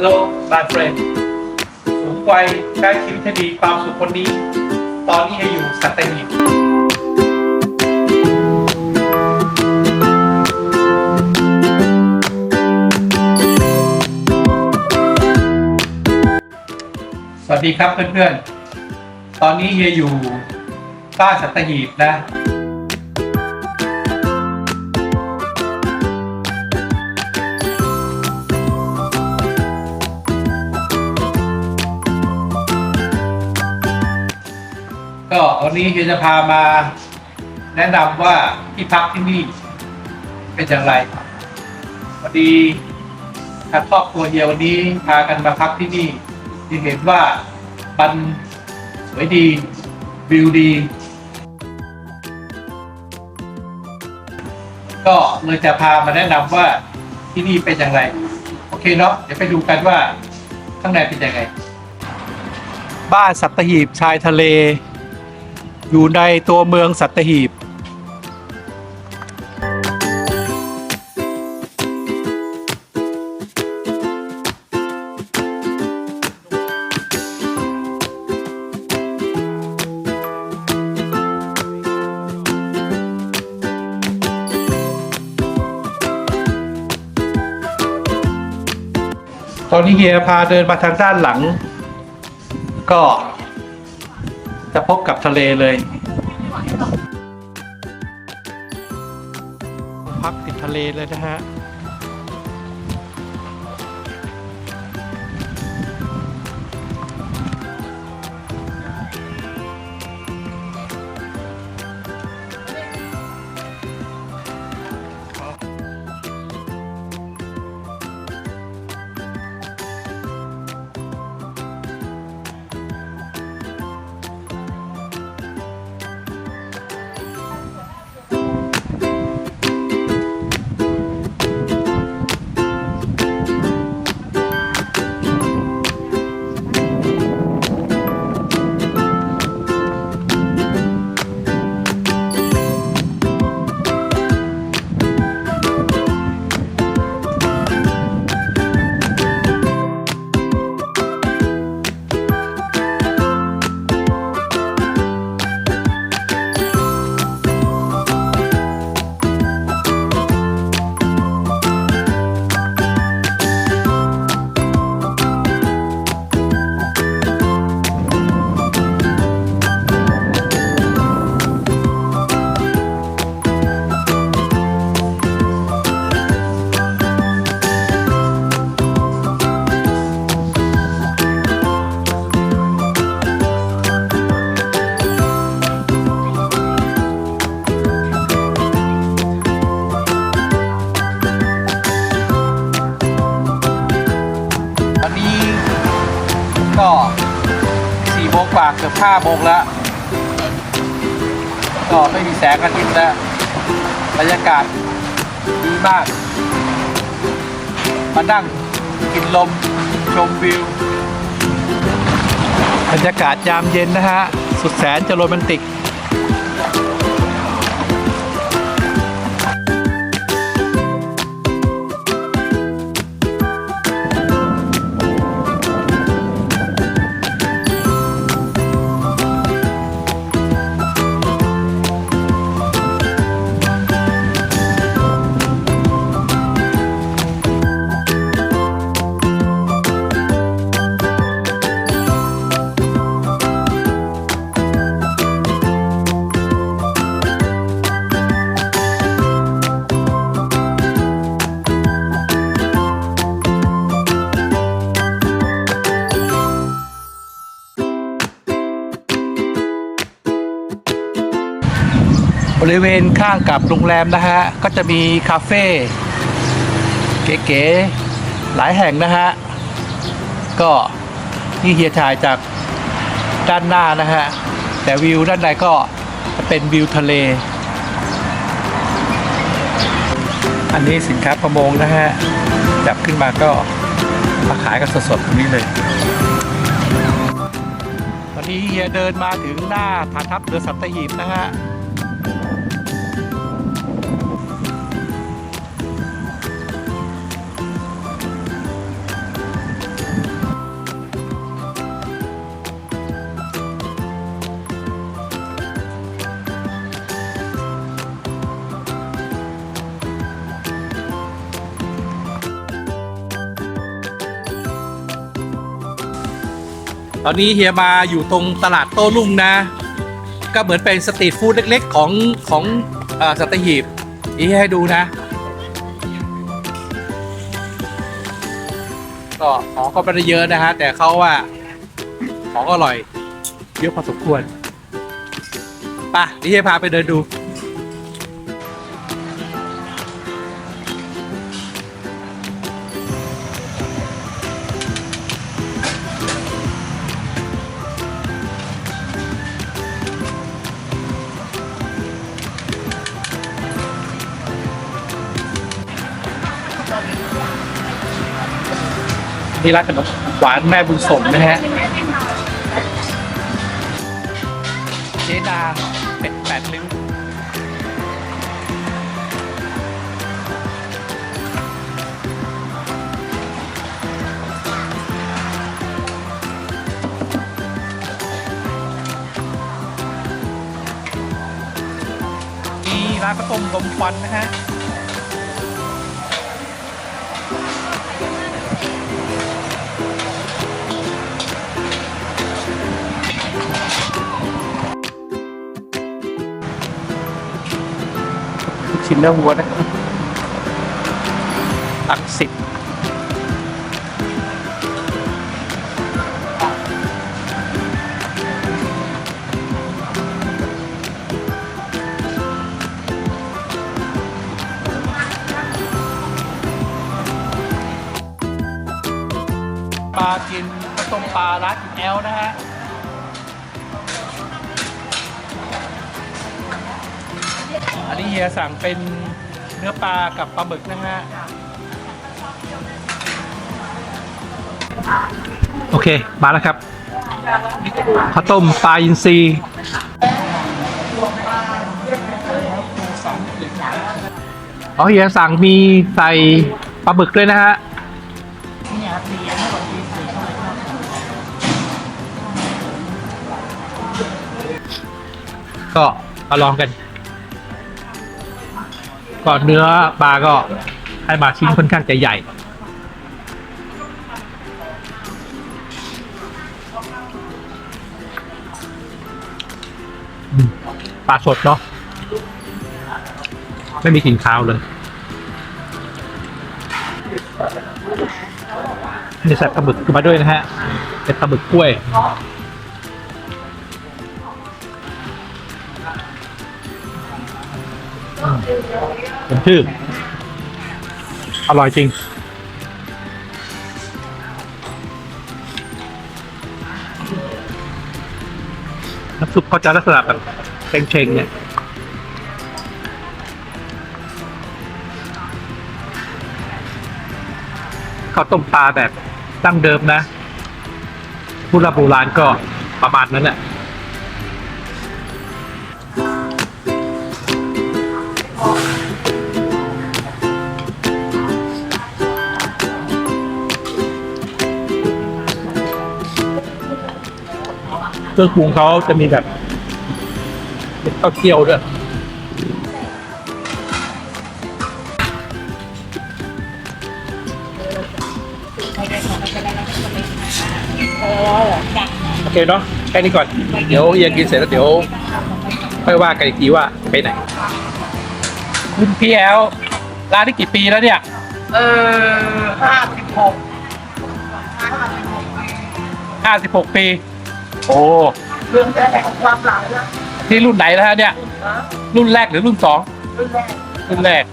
Hello my friend สูงวัยใช้ชีวิตให้ดีความสุขคนนี้ ตอนนี้ให้อยู่สัตหีบสวัสดีครับเพื่อนๆ ตอนนี้เฮียอยู่บ้านสัตหีบนะ ก็วันนี้เฮียจะพามาแนะนำว่าที่พักที่นี่เป็นอย่างไรพอดีทางครอบครัวเฮียวันนี้พากันมาพักที่นี่ที่เห็นว่ามันสวยดีวิวดี ก็เลยจะพามาแนะนำว่าที่นี่เป็นอย่างไร โอเคเนาะเดี๋ยวไปดูกันว่าข้างในเป็นยังไง บ้านสัตหีบชายทะเล อยู่ในตัวเมืองสัตหีบ ตอนนี้เฮียพาเดินมาทางด้านหลัง ก็ จะพบกับทะเลเลย พักติดทะเลเลยนะฮะ ห้าโมงแล้วก็ไม่มีแสงอาทิตย์แล้วบรรยากาศดีมาก มานั่งกินลมชมวิว บรรยากาศยามเย็นนะฮะ สุดแสนจะโรแมนติก บริเวณข้างกับโรงแรมนะฮะ ก็จะมีคาเฟ่เก๋ๆหลายแห่งนะฮะ ก็ที่เฮียถ่ายจากด้านหน้านะฮะ แต่วิวด้านในก็จะเป็นวิวทะเล อันนี้สินค้าประมงนะฮะ จับขึ้นมาก็มาขายกันสดๆตรงนี้เลยตอนนี้เฮียเดินมาถึงหน้าฐานทัพเรือสัตหีบนะฮะ ตอนนี้เฮียมาอยู่ตรงตลาดโต้รุ่งนะ ก็เหมือนเป็นสตรีทฟู้ดเล็กๆ ของของอสัตหีบนี่ให้ดูนะก็ของก็ไม่ได้เยอะนะฮะ แต่เขาว่าของอร่อย เยอะพอสมควรป่ะนี่ให้พาไปเดินดู นี่ร้านขนมหวานแม่บุญสมนะฮะเจดาเป็ดแปดริ้วมีร้านข้าวต้มลมควันนะฮะ เนื้อวัวนะตักสิบปลากินต้มปลาร้านแอลนะฮะ อันนี้เฮียสั่งเป็นเนื้อปลากับปลาหมึกนะฮะ โอเค มาแล้วครับข้าวต้มปลาอินทรีอ๋อเฮียสั่งมีใส่ปลาหมึกด้วยนะฮะก็มาลองกัน ก็เนื้อปลาก็ให้มาชิ้นค่อนข้างจะใหญ่ ปลาสดเนาะไม่มีกลิ่นคาวเลยนี่ใส่ปลาหมึกมาด้วยนะฮะ เป็นปลาหมึกกล้วย ผมชื่อ อร่อยจริง น้ำซุปเขาจะลักษณะแบบเชงๆเนี่ยข้าวต้มปลาแบบตั้งเดิมนะผู้รับโบราณก็ประมาณนั้นแหละ เครื่องปรุงเขาจะมีแบบเป็นข้าวเคี่ยวด้วยโอเคเนาะแค่นี้ก่อน เดี๋ยวเฮียกินเสร็จแล้วเดี๋ยวค่อยว่ากันอีกทีว่าไปไหน คุณพี่แอลร้านนี้กี่ปีแล้วเนี่ย เออห้าสิบหกห้าสิบหกปี โอ้เรื่องแรกของความหลังนะที่รุ่นไหนแล้วฮะเนี่ยนะรุ่นแรกหรือรุ่นสองเรื่องแรกรุ่นแรก